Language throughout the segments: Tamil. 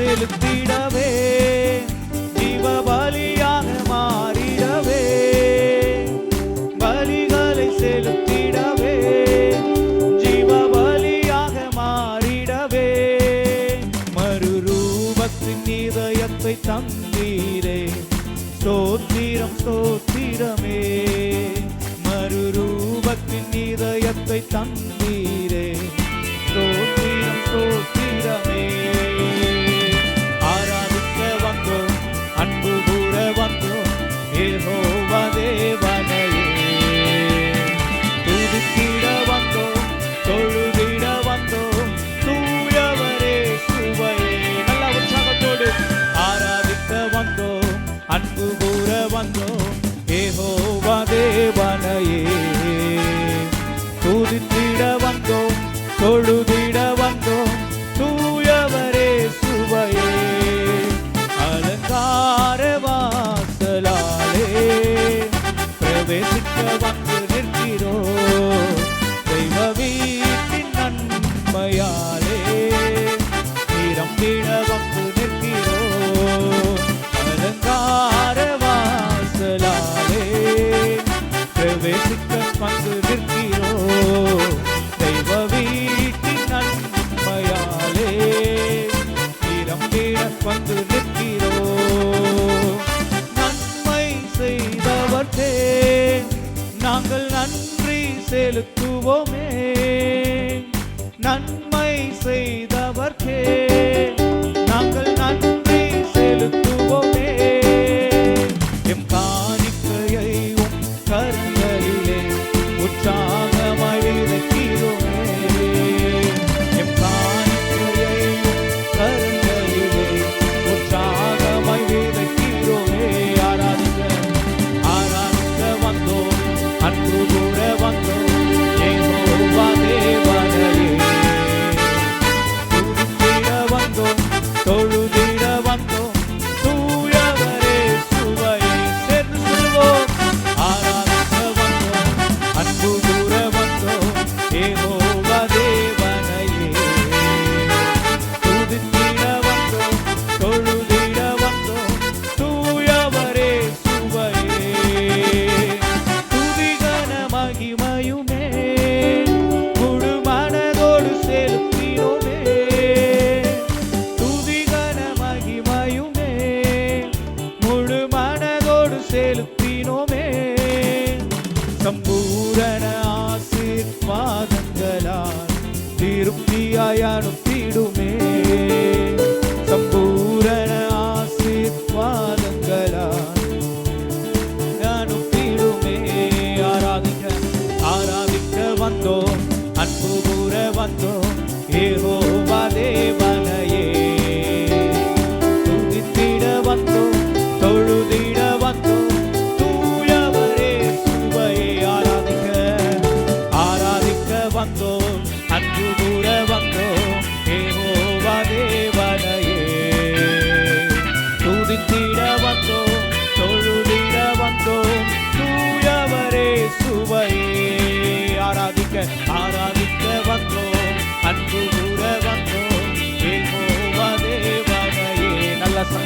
செலுத்திடவே.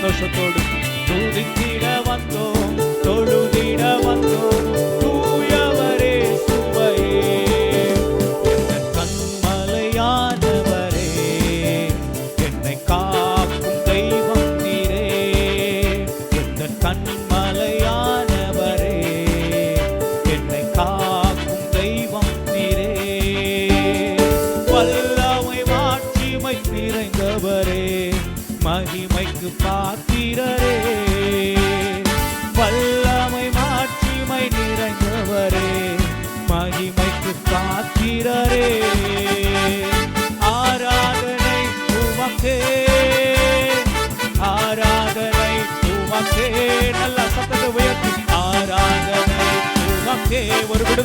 சந்தோஷத்தோடு துதித்திட வந்தோம்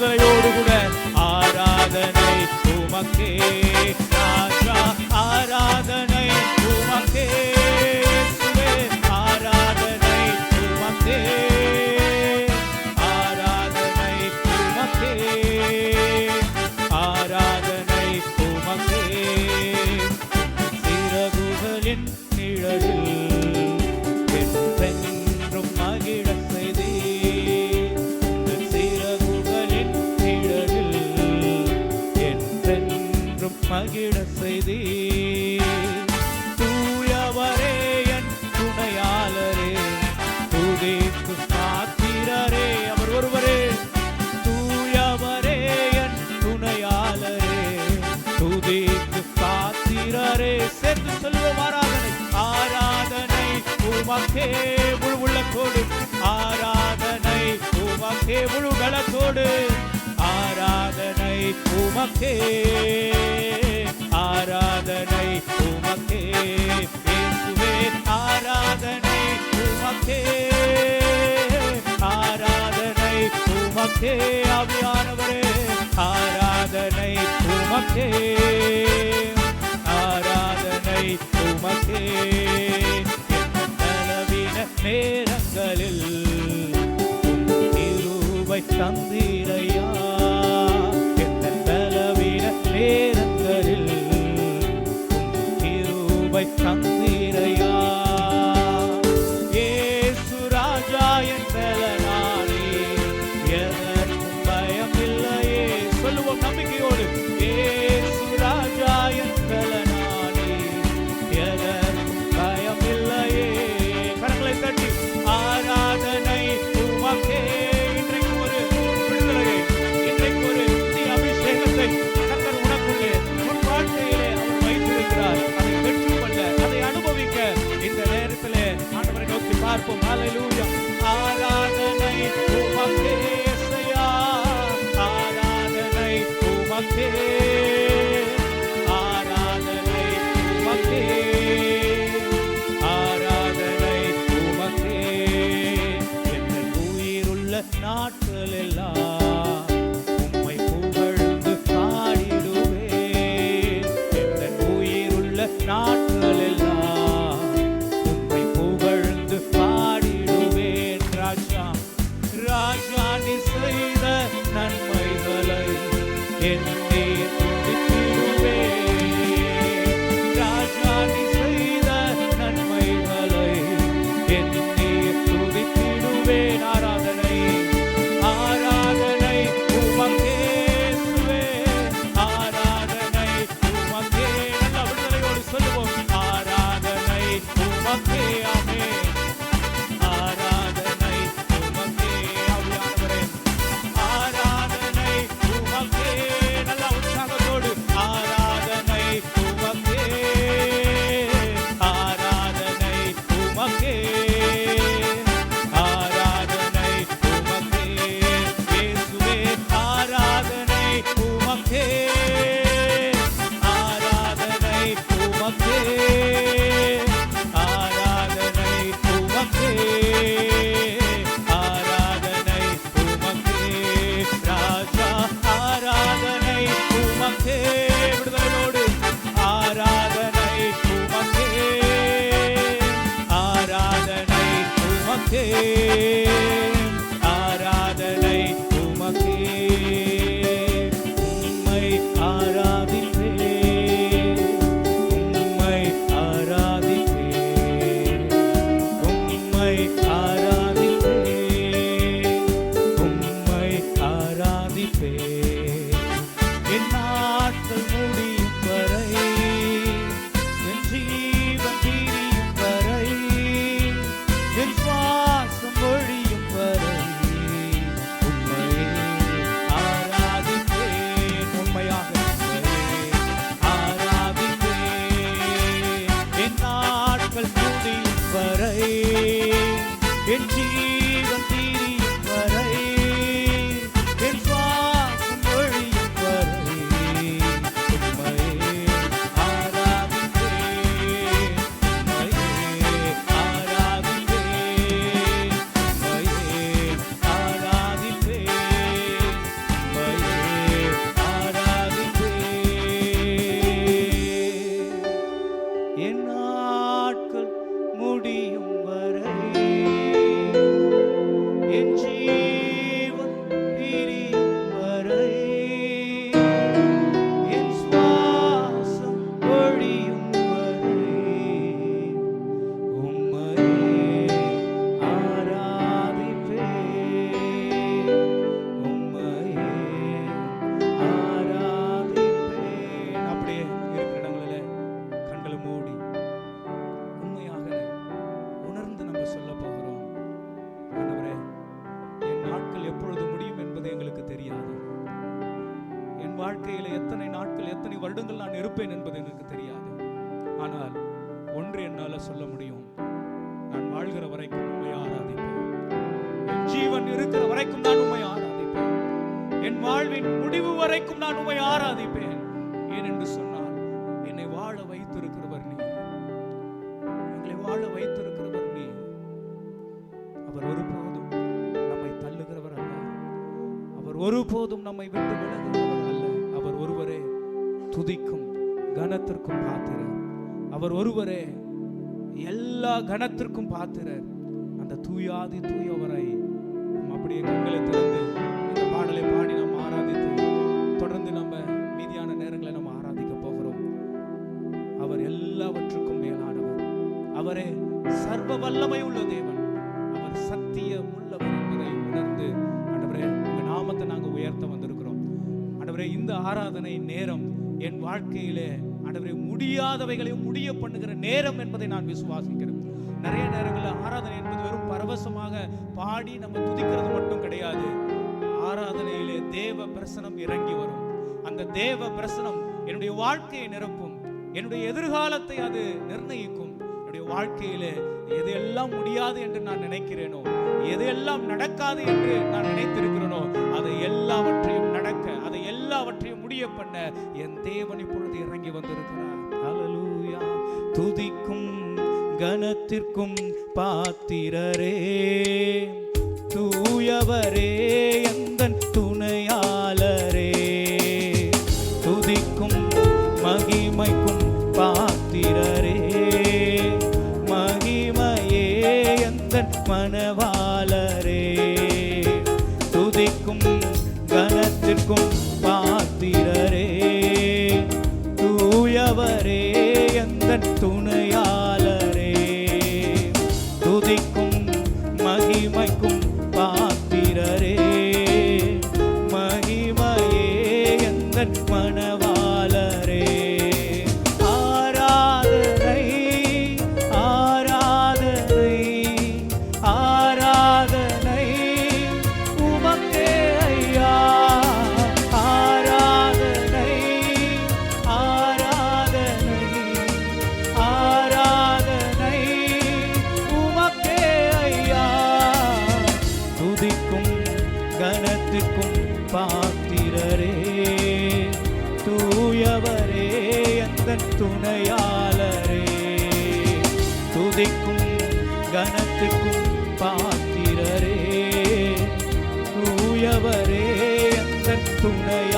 ஒரு கூட ஆராதனை உமக்கே. உமக்கே முழு உள்ளத்தோடு. ஆராதனை உமக்கே முழு கலத்தோடு ஆராதனை உமக்கே ஆராதனை உமக்கே. இயேசுவே ஆராதனை உமக்கே ஆராதனை உமக்கே. அவியானவரே ஆராதனை உமக்கே ஆராதனை உமக்கே. நேரங்களில் திருவை தந்திரையா எந்த பலவீன நேரங்களில் திருவை தந்த yeah. இருப்பேன் என்பது எனக்கு தெரியாது. ஆனால் ஒன்று என்னால் சொல்ல முடியும். நான் வாழ்கிற வரைக்கும் உண்மை ஆராதிப்பேன். என் ஜீவன் இருக்கிற வரைக்கும் நான் உண்மை ஆராதிப்பேன். என் வாழ்வின் முடிவு வரைக்கும் நான் உண்மை ஆராதிப்பேன். ஏனென்று சொன்னால் என்னை வாழ வைத்திருக்கிறவர் நீ எங்களை வாழ வைத்திருக்கிறவர் நீ அவர் ஒருபோதும் நம்மை தள்ளுகிறவர் அல்ல. அவர் ஒருபோதும் நம்மை விட்டு விலகுகிறவர் அல்ல. அவர் ஒருவரே துதிக்கும் கனத்திற்கும் பாத்திரர். அவர் ஒருவரே எல்லா கனத்திற்கும் பாத்திரர். அந்த தூயாதி தூயவரை நம்ம அப்படியே கண்களை திறந்து இந்த பாடலை பாடி நம்ம ஆராதித்து தொடர்ந்து நம்ம மீதியான நேரங்களை நம்ம ஆராதிக்க போகிறோம். அவர் எல்லாவற்றுக்கும் மேலானவர். அவரே சர்வ வல்லமை உள்ள தேவன். அவர் சத்தியம் உள்ளவர் என்பதை உணர்ந்து ஆண்டவரே உங்க நாமத்தை நாங்கள் உயர்த்த வந்திருக்கிறோம். ஆண்டவரே இந்த ஆராதனை நேரம் என் வாழ்க்கையிலே ஆண்டவரே முடியாதவைகளையும் முடிய பண்ணுகிற நேரம் என்பதை நான் விசுவாசிக்கிறேன். நிறைய நேரங்களில் ஆராதனை என்பது வெறும் பரவசமாக பாடி நம்ம துதிக்கிறது மட்டும் கிடையாது. ஆராதனையிலே தேவ பிரசனம் இறங்கி வரும். அந்த தேவ பிரசனம் என்னுடைய வாழ்க்கையை நிரப்பும். என்னுடைய எதிர்காலத்தை அது நிர்ணயிக்கும். என்னுடைய வாழ்க்கையிலே எதையெல்லாம் முடியாது என்று நான் நினைக்கிறேனோ எதையெல்லாம் நடக்காது என்று நான் நினைத்திருக்கிறேனோ அதை எல்லாவற்றையும் பண்ண என் தேவன் இப்பொழுது இறங்கி வந்திருக்கிறார். ஹalleluya துதிக்கும் கனத்திற்கும் பாத்திரரே தூயவரே என் எந்தன் துணையாளரே. துதிக்கும் கனத்துக்கும் பாத்திரரே. தூயவரே அந்த துணை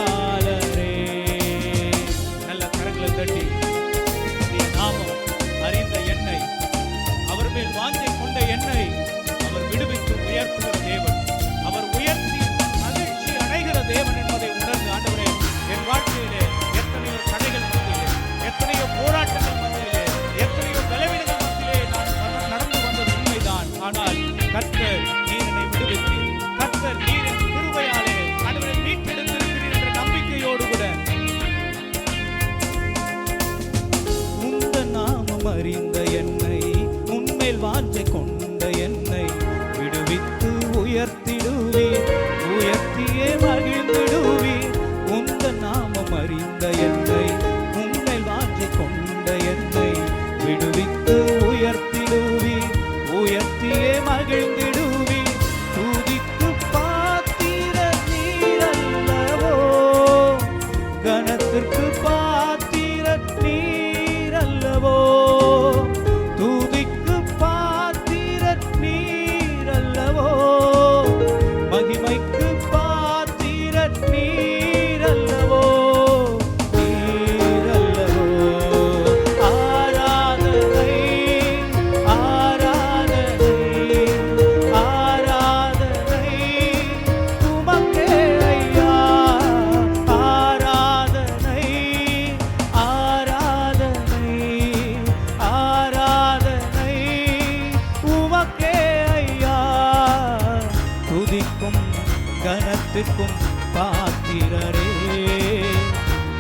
எல்லாத்துக்கும் பாத்திரரே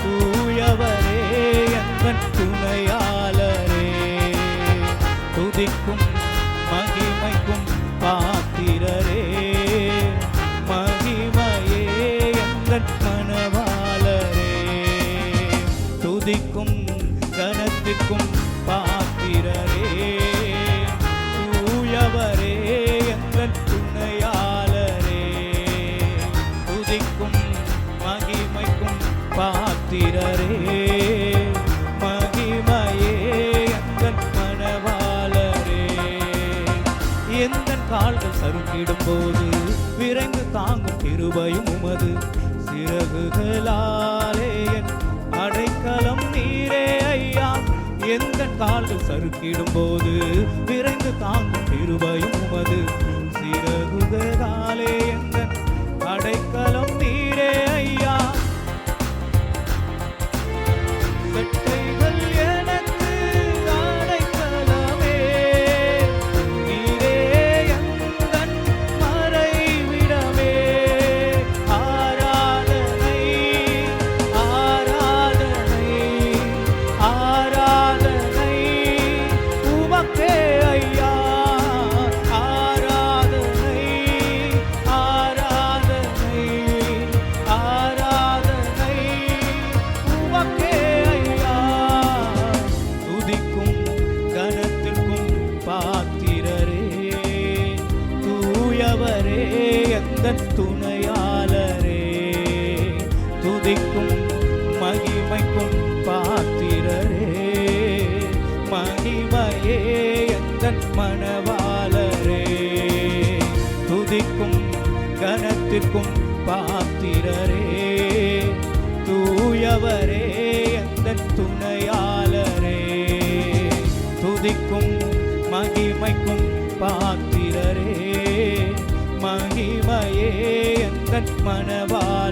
தூயவரே எங்கள் துணையாளரே. துதிக்கும் மகிமைக்கும் பாத்திரரே மகிமையே எங்கள் கனவாளரே துதிக்கும் கனத்துக்கும் அருட்டிடும் போது விரைந்து தாங்கும் திருபயும் உமது சிறகுகளாலே. அடைக்கலம் நீரே ஐயா. எந்த கால்கள் சறுக்கிடும் போது விரைந்து தாங்கும் திருபயும் உமது சிறகுகளாலே. எந்த அடைக்கலம் நீர் துணையாளரே துதிக்கும் மகிமைக்கும் பாத்திரரே. மகிமையே எங்கள் மணவாளரே துதிக்கும் கனத்திற்கும் பாத்திரரே. தூயவரே எங்கள் துணையாளரே துதிக்கும் மணவாள